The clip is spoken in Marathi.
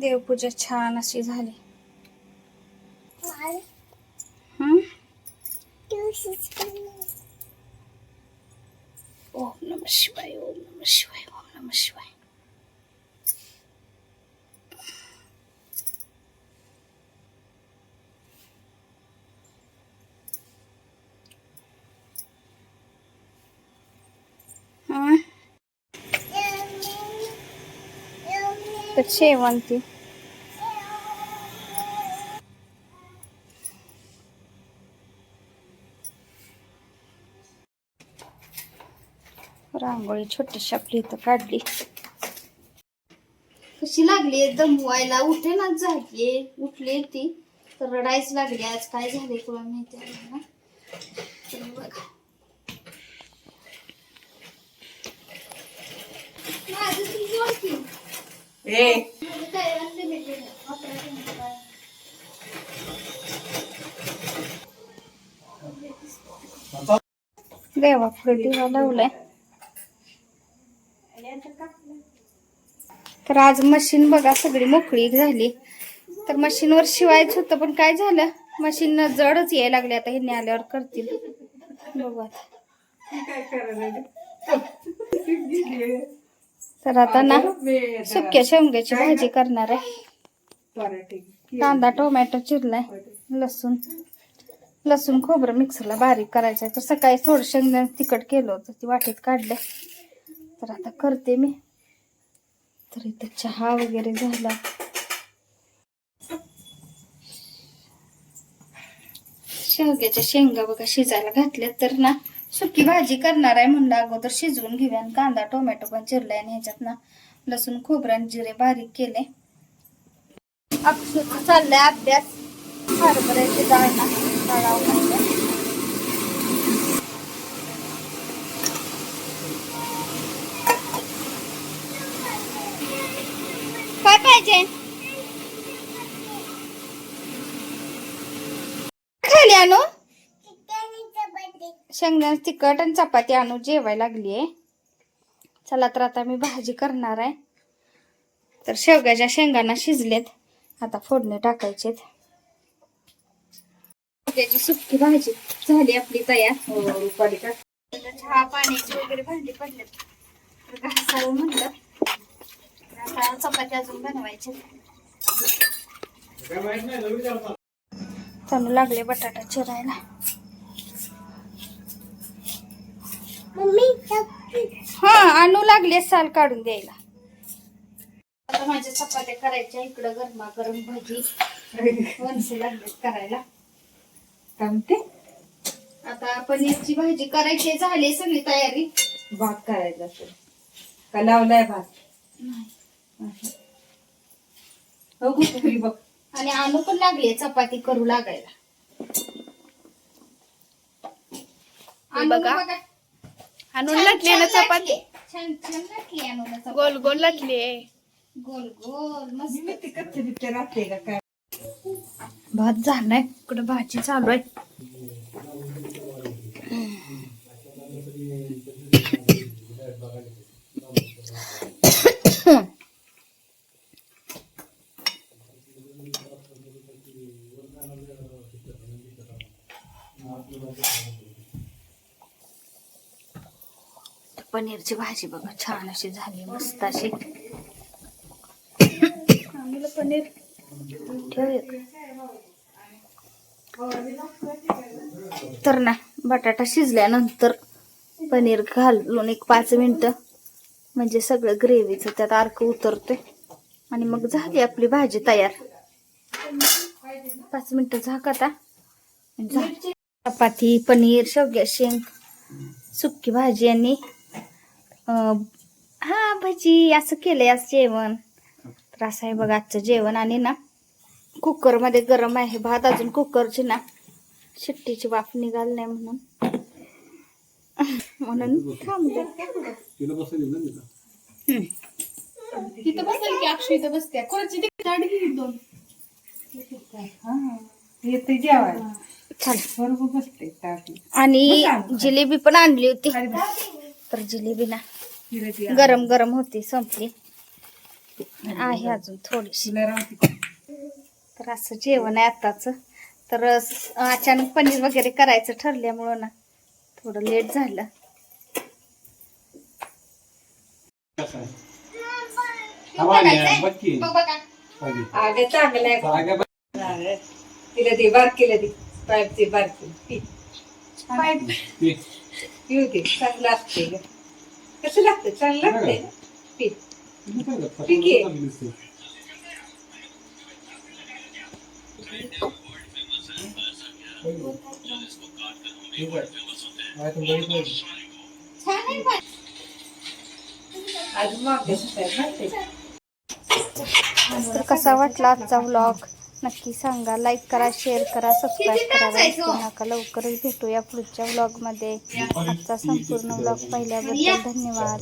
देवपूजा छान अशी झाली? ओम नम शिवाय ओम नम शिवाय ओम नम शिवाय हं? तर शेवंती. रांगोळी छोटीशी आपली इथं काढली. कशी लागली दमवायला उठे ना झाली उठली ती तर रडायच लागली. आज काय झाले तुला माहिती आहे ना बघा. देवा पुढे दिवा लावलाय तर आज मशीन बघा सगळी मोकळी झाली. तर मशीनवर शिवायचं होतं पण काय झालं? मशीन जडच यायला लागले आता हे आल्यावर करतील. बघू तर आता ना सुक्या शेवग्याची भाजी करणार आहे. कांदा टोमॅटो चिरलाय लसूण. लसूण खोबरं मिक्सरला बारीक करायचं आहे तर सकाळी थोडं शेंगदाणे तिखट केलं होतं ती वाटीत काढले. तर आता करते मी. तर इथं चहा वगैरे झाला. शेवग्याच्या शेंगा बघा शिजायला घातल्या तर ना सुकी भाजी करणार आहे म्हणलं. अगोदर शिजवून घेऊया कांदा, टोमॅटो पण चिरलाय आणि जिरे बारीक अक्षर चाललाय अभ्यास. खाली शेंगदाणे तिखट आणि चपाती आणू जेवायला लागली आहे. चला तर आता मी भाजी करणार आहे. तर शेवग्याच्या शेंगांना शिजलेत. आता फोडणी टाकायचेत. त्याची सुकी भाजी झाली आपली तयार. चहा पाण्याची वगैरे भांडी पडलेत. तर घासावं म्हणलं. तर आता चपाती अजून बनवायचे चालू लागले बटाटा चिरायला. हा आणू लागले साल काढून द्यायला. आता माझ्या चपात्या करायच्या इकडं गरमा गरम भजी वनसे लागले करायला. आता पनीरची भाजी करायची झाली सगळी तयारी. भात करायचा असेल. का लावलाय भात? हो बघ. आणि आणू पण लागले चपाती करू लागायला. आणू बघा. आणून लाटली ना चपाती. छान छान लाटली आणून चपाती. गोल गोल लाटली गोल गोल मस्त मी ते कच्चे बिच्चे राहते का काय भात झालाय इकडं भाजी चालू आहे पनीरची भाजी बघा छान अशी झाली मस्त अशी पनीर. तर ना बटाटा शिजल्यानंतर पनीर घालून एक पाच मिनिटं म्हणजे सगळं ग्रेव्हीचं त्यात अर्क उतरतोय आणि मग झाली आपली भाजी तयार पाच मिनिटं झाक आता आणि झाली. चपाती पनीर शेवग्या शेंग सुक्की भाजी आणि हा भजी असं केलंय आज जेवण. तर असं आहे बघा आजचं जेवण. आणि ना कुकरमध्ये गरम आहे भात अजून कुकरची ना शिट्टीची वाफ निघाल नाही म्हणून म्हणून थांबले तिथं बसेल की अक्षय इथं बसते. कोणाची तिकीट घे दोन. येते जेवायला. चल. बरोबर बसते. टाकी आणि जिलेबी पण आणली होती. तर जिलेबी ना गरम गरम होती संपली. आहे अजून थोडीशी. तर असं जेवण आहे आताच तर स- अचानक पनीर वगैरे करायचं ठरल्यामुळं ना थोडं लेट झालं. तिला दे बारकीला दे. पाईपची बारकी पी. पिऊ दे चांगलं असते कसं लागतं चांगलं लागतंय ना? ठीक आहे. छान आहे पण. अजून मागे सुटायला लागतंय. तर कसा वाटला आजचा व्लॉग नक्की सांगा. लाईक करा शेअर करा सबस्क्राईब करायला विसरू नका. लवकरच भेटूया पुढच्या व्लॉगमध्ये आजचा संपूर्ण व्लॉग पाहिल्याबद्दल धन्यवाद.